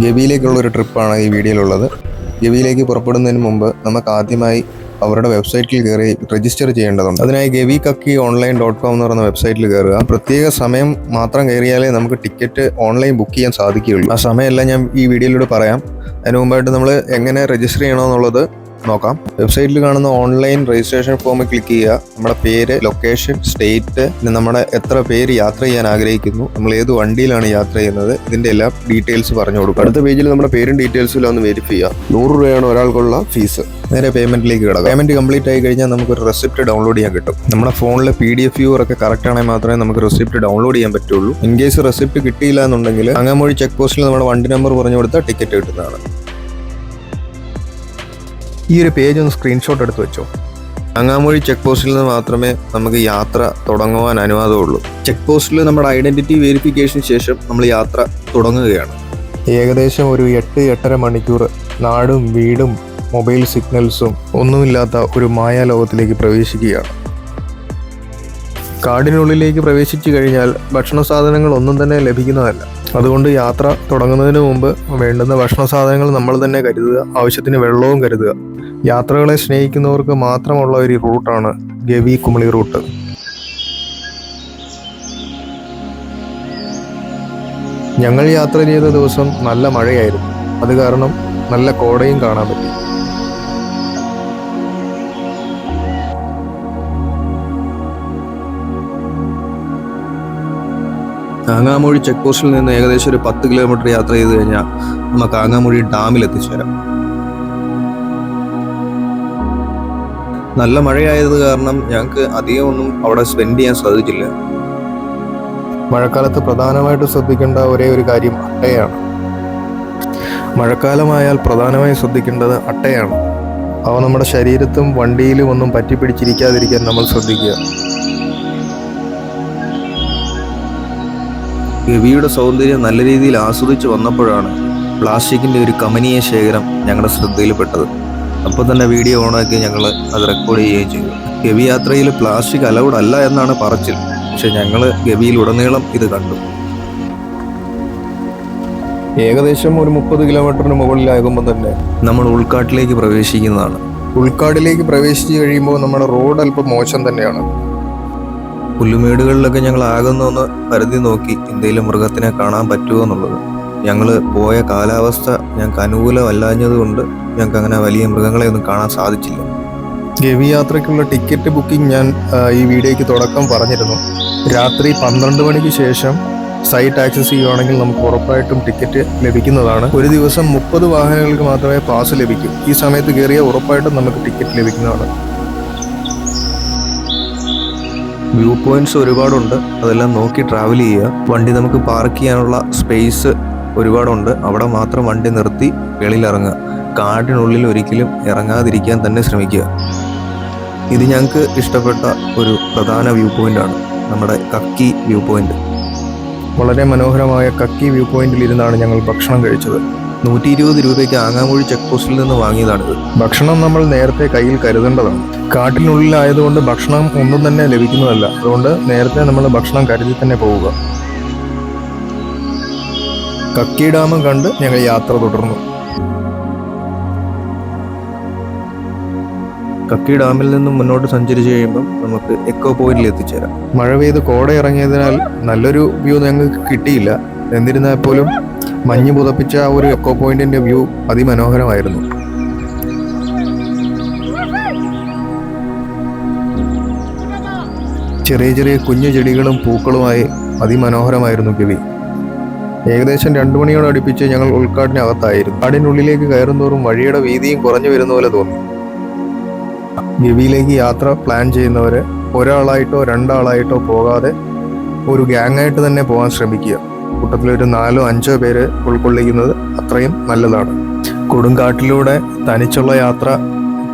ഗവിയിലേക്കുള്ള ഒരു ട്രിപ്പാണ് ഈ വീഡിയോയിലുള്ളത്. ഗവിയിലേക്ക് പുറപ്പെടുന്നതിന് മുമ്പ് നമുക്ക് ആദ്യമായി അവരുടെ വെബ്സൈറ്റിൽ കയറി രജിസ്റ്റർ ചെയ്യേണ്ടതുണ്ട്. അതിനായി Gavi Kakki online dot com എന്ന് പറയുന്ന വെബ്സൈറ്റിൽ കയറുക. പ്രത്യേക സമയം മാത്രം കയറിയാലേ നമുക്ക് ടിക്കറ്റ് ഓൺലൈൻ ബുക്ക് ചെയ്യാൻ സാധിക്കുകയുള്ളൂ. ആ സമയമെല്ലാം ഞാൻ ഈ വീഡിയോയിലൂടെ പറയാം. അതിന് മുമ്പായിട്ട് നമ്മൾ എങ്ങനെ രജിസ്റ്റർ ചെയ്യണമെന്നുള്ളത് നോക്കാം. വെബ്സൈറ്റിൽ കാണുന്ന ഓൺലൈൻ രജിസ്ട്രേഷൻ ഫോമിൽ ക്ലിക്ക് ചെയ്യുക. നമ്മുടെ പേര് ലൊക്കേഷൻ സ്റ്റേറ്റ് പിന്നെ നമ്മുടെ എത്ര പേര് യാത്ര ചെയ്യാൻ ആഗ്രഹിക്കുന്നു നമ്മൾ ഏത് വണ്ടിയിലാണ് യാത്ര ചെയ്യുന്നത് ഇതിന്റെ എല്ലാ ഡീറ്റെയിൽസ് പറഞ്ഞു കൊടുക്കുക അടുത്ത പേജിൽ നമ്മുടെ പേരും ഡീറ്റെയിൽസും എല്ലാം ഒന്ന് വെരിഫൈ ചെയ്യുക നൂറ് രൂപയാണ് ഒരാൾക്കുള്ള ഫീസ് നേരെ പേയ്മെന്റിലേക്ക് കിടക്കാം. പേയ്മെന്റ് കംപ്ലീറ്റ് ആയി കഴിഞ്ഞാൽ നമുക്ക് ഒരു റെസിപ്റ്റ് ഡൗൺലോഡ് ചെയ്യാൻ കിട്ടും. നമ്മുടെ ഫോണിലെ പി ഡി എഫ് വ്യൂർ ഒക്കെ കറക്റ്റ് ആണെങ്കിൽ മാത്രമേ നമുക്ക് റെസിപ്റ്റ് ഡൗൺലോഡ് ചെയ്യാൻ പറ്റുള്ളൂ. ഇൻ കേസ് റെസിപ്റ്റ് കിട്ടിയില്ല എന്നുണ്ടെങ്കിൽ അങ്ങമൊഴി ചെക്ക് പോസ്റ്റിൽ നമ്മുടെ വണ്ടി നമ്പർ പറഞ്ഞു കൊടുത്താൽ ടിക്കറ്റ് കിട്ടുന്നതാണ്. ഈ ഒരു പേജ് ഒന്ന് സ്ക്രീൻഷോട്ട് എടുത്ത് വെച്ചോ. അങ്ങാമൊഴി ചെക്ക് പോസ്റ്റിൽ നിന്ന് മാത്രമേ നമുക്ക് യാത്ര തുടങ്ങുവാൻ അനുവാദമുള്ളൂ. ചെക്ക് പോസ്റ്റിൽ നമ്മുടെ ഐഡന്റിറ്റി വെരിഫിക്കേഷന് ശേഷം നമ്മൾ യാത്ര തുടങ്ങുകയാണ്. ഏകദേശം ഒരു എട്ട് എട്ടര മണിക്കൂർ നാടും വീടും മൊബൈൽ സിഗ്നൽസും ഒന്നുമില്ലാത്ത ഒരു മായാലോകത്തിലേക്ക് പ്രവേശിക്കുകയാണ്. കാടിനുള്ളിലേക്ക് പ്രവേശിച്ചു കഴിഞ്ഞാൽ ഭക്ഷണ സാധനങ്ങൾ ഒന്നും തന്നെ ലഭിക്കുന്നതല്ല. അതുകൊണ്ട് യാത്ര തുടങ്ങുന്നതിന് മുമ്പ് വേണ്ടുന്ന ഭക്ഷണ സാധനങ്ങൾ നമ്മൾ തന്നെ കരുതുക ആവശ്യത്തിന് വെള്ളവും കരുതുക. യാത്രകളെ സ്നേഹിക്കുന്നവർക്ക് മാത്രമുള്ള ഒരു റൂട്ടാണ് ഗവി കുമളി റൂട്ട്. ഞങ്ങൾ യാത്ര ചെയ്ത ദിവസം നല്ല മഴയായിരുന്നു. അത് കാരണം നല്ല കോടയും കാണാൻ പറ്റി. കാങ്ങാമൊഴി ചെക്ക് പോസ്റ്റിൽ നിന്ന് ഏകദേശം ഒരു പത്ത് കിലോമീറ്റർ യാത്ര ചെയ്ത് കഴിഞ്ഞാൽ നമ്മൾ കാങ്ങാമൂഴി ഡാമിൽ എത്തിച്ചേരാം. നല്ല മഴയായത് കാരണം ഞങ്ങൾക്ക് അധികം ഒന്നും അവിടെ സ്പെൻഡ് ചെയ്യാൻ സാധിച്ചില്ല. മഴക്കാലത്ത് പ്രധാനമായിട്ട് ശ്രദ്ധിക്കേണ്ട ഒരേ ഒരു കാര്യം അട്ടയാണ്. മഴക്കാലമായാൽ പ്രധാനമായും ശ്രദ്ധിക്കേണ്ടത് അട്ടയാണ്. അവ നമ്മുടെ ശരീരത്തും വണ്ടിയിലും ഒന്നും പറ്റിപ്പിടിച്ചിരിക്കാതിരിക്കാൻ നമ്മൾ ശ്രദ്ധിക്കുക. ഗവിയുടെ സൗന്ദര്യം നല്ല രീതിയിൽ ആസ്വദിച്ച് വന്നപ്പോഴാണ് പ്ലാസ്റ്റിക്കിന്റെ ഒരു കമനീയ ശേഖരം ഞങ്ങളുടെ ശ്രദ്ധയിൽപ്പെട്ടത്. അപ്പോൾ തന്നെ വീഡിയോ ഓണാക്കി ഞങ്ങൾ അത് റെക്കോർഡ് ചെയ്യുകയും ചെയ്തു. ഗവി യാത്രയിൽ പ്ലാസ്റ്റിക് അലൗഡ് അല്ല എന്നാണ് പറച്ചിൽ. പക്ഷെ ഞങ്ങൾ ഗവിയിൽ ഉടനീളം ഇത് കണ്ടു. ഏകദേശം ഒരു മുപ്പത് കിലോമീറ്ററിന് മുകളിലാകുമ്പോൾ തന്നെ നമ്മൾ ഉൾക്കാട്ടിലേക്ക് പ്രവേശിക്കുന്നതാണ്. ഉൾക്കാടിലേക്ക് പ്രവേശിച്ചു കഴിയുമ്പോൾ നമ്മുടെ റോഡ് അല്പം മോശം തന്നെയാണ്. പുല്ലുമേടുകളിലൊക്കെ ഞങ്ങൾ ആകുന്നൊന്ന് പരിധി നോക്കി എന്തെങ്കിലും മൃഗത്തിനെ കാണാൻ പറ്റുമോ എന്നുള്ളത്. ഞങ്ങൾ പോയ കാലാവസ്ഥ ഞങ്ങൾക്ക് അനുകൂലമല്ലാഞ്ഞത് കൊണ്ട് ഞങ്ങൾക്ക് അങ്ങനെ വലിയ മൃഗങ്ങളെ ഒന്നും കാണാൻ സാധിച്ചില്ല. ഗവി യാത്രയ്ക്കുള്ള ടിക്കറ്റ് ബുക്കിംഗ് ഞാൻ ഈ വീഡിയോയ്ക്ക് തുടക്കം പറഞ്ഞിരുന്നു. രാത്രി പന്ത്രണ്ട് മണിക്ക് ശേഷം സൈറ്റ് ആക്സസ് ചെയ്യുവാണെങ്കിൽ നമുക്ക് ഉറപ്പായിട്ടും ടിക്കറ്റ് ലഭിക്കുന്നതാണ്. ഒരു ദിവസം മുപ്പത് വാഹനങ്ങൾക്ക് മാത്രമേ പാസ് ലഭിക്കൂ. ഈ സമയത്ത് കയറിയാൽ ഉറപ്പായിട്ടും നമുക്ക് ടിക്കറ്റ് ലഭിക്കുന്നതാണ്. വ്യൂ പോയിന്റ്സ് ഒരുപാടുണ്ട്. അതെല്ലാം നോക്കി ട്രാവൽ ചെയ്യുക. വണ്ടി നമുക്ക് പാർക്ക് ചെയ്യാനുള്ള സ്പേസ് ഒരുപാടുണ്ട്. അവിടെ മാത്രം വണ്ടി നിർത്തി വെളിയിലിറങ്ങുക കാടിനുള്ളിൽ ഒരിക്കലും ഇറങ്ങാതിരിക്കാൻ തന്നെ ശ്രമിക്കുക. ഇത് ഞങ്ങൾക്ക് ഇഷ്ടപ്പെട്ട ഒരു പ്രധാന വ്യൂ പോയിന്റാണ് നമ്മുടെ കക്കി വ്യൂ പോയിന്റ് വളരെ മനോഹരമായ കക്കി വ്യൂ പോയിന്റിൽ ഇരുന്നാണ് ഞങ്ങൾ ഭക്ഷണം കഴിച്ചത്. നൂറ്റി ഇരുപത് രൂപയ്ക്ക് ആങ്ങാമൂഴി ചെക്ക് പോസ്റ്റിൽ നിന്ന് വാങ്ങിയതാണിത്. ഭക്ഷണം നമ്മൾ നേരത്തെ കയ്യിൽ കരുതേണ്ടതാണ്. കാട്ടിനുള്ളിലായതുകൊണ്ട് ഭക്ഷണം ഒന്നും തന്നെ ലഭിക്കുന്നതല്ല. അതുകൊണ്ട് നേരത്തെ നമ്മൾ ഭക്ഷണം കരുതി തന്നെ പോവുക. കക്കി ഡാമും കണ്ട് ഞങ്ങൾ യാത്ര തുടർന്നു. കക്കി ഡാമിൽ നിന്നും മുന്നോട്ട് സഞ്ചരിച്ച് കഴിയുമ്പം നമുക്ക് എക്കോ പോയിന്റിൽ എത്തിച്ചേരാം. മഴ പെയ്ത് കോട ഇറങ്ങിയതിനാൽ നല്ലൊരു വ്യൂ ഞങ്ങൾക്ക് കിട്ടിയില്ല. എന്നിരുന്നാൽ പോലും മഞ്ഞ് പുതപ്പിച്ച ഒരു എക്കോ പോയിന്റിന്റെ വ്യൂ അതിമനോഹരമായിരുന്നു. ചെറിയ ചെറിയ കുഞ്ഞു ചെടികളും പൂക്കളുമായി അതിമനോഹരമായിരുന്നു കിവി ഏകദേശം രണ്ടു മണിയോട് അടുപ്പിച്ച് ഞങ്ങൾ ഉൾക്കാടിനകത്തായിരുന്നു. കാടിനുള്ളിലേക്ക് കയറുന്തോറും വഴിയുടെ വീതിയും കുറഞ്ഞു വരുന്ന പോലെ തോന്നി. ഗവിയിലേക്ക് യാത്ര പ്ലാൻ ചെയ്യുന്നവരെ ഒരാളായിട്ടോ രണ്ടാളായിട്ടോ പോകാതെ ഒരു ഗ്യാങ്ങായിട്ട് തന്നെ പോകാൻ ശ്രമിക്കുക. കൂട്ടത്തിൽ ഒരു നാലോ അഞ്ചോ പേര് ഉൾക്കൊള്ളിക്കുന്നത് അത്രയും നല്ലതാണ്. കൊടുങ്കാട്ടിലൂടെ തനിച്ചുള്ള യാത്ര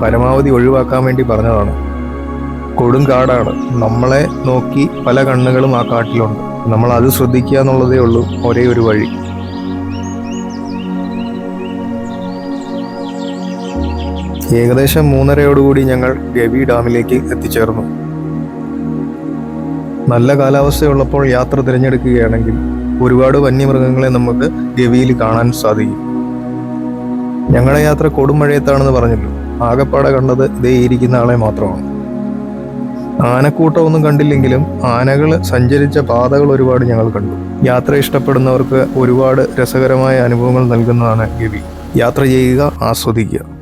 പരമാവധി ഒഴിവാക്കാൻ വേണ്ടി പറഞ്ഞതാണ്. കൊടുങ്കാടാണ്. നമ്മളെ നോക്കി പല കണ്ണുകളും ആ കാട്ടിലുണ്ട്. നമ്മൾ അത് ശ്രദ്ധിക്കുക എന്നുള്ളതേ ഉള്ളൂ ഒരേ ഒരു വഴി. ഏകദേശം മൂന്നരയോടുകൂടി ഞങ്ങൾ ഗവി ഡാമിലേക്ക് എത്തിച്ചേർന്നു. നല്ല കാലാവസ്ഥയുള്ളപ്പോൾ യാത്ര തിരഞ്ഞെടുക്കുകയാണെങ്കിൽ ഒരുപാട് വന്യമൃഗങ്ങളെ നമുക്ക് ഗവിയിൽ കാണാൻ സാധിക്കും. ഞങ്ങളുടെ യാത്ര കൊടുമഴയത്താണെന്ന് പറഞ്ഞല്ലോ. ആകപ്പാടെ കണ്ടത് ഇതേ ഇരിക്കുന്ന ആളെ മാത്രമാണ്. ആനക്കൂട്ടമൊന്നും കണ്ടില്ലെങ്കിലും ആനകൾ സഞ്ചരിച്ച പാതകൾ ഒരുപാട് ഞങ്ങൾ കണ്ടു. യാത്ര ഇഷ്ടപ്പെടുന്നവർക്ക് ഒരുപാട് രസകരമായ അനുഭവങ്ങൾ നൽകുന്നതാണ് ഗവി. യാത്ര ചെയ്യുക ആസ്വദിക്കുക.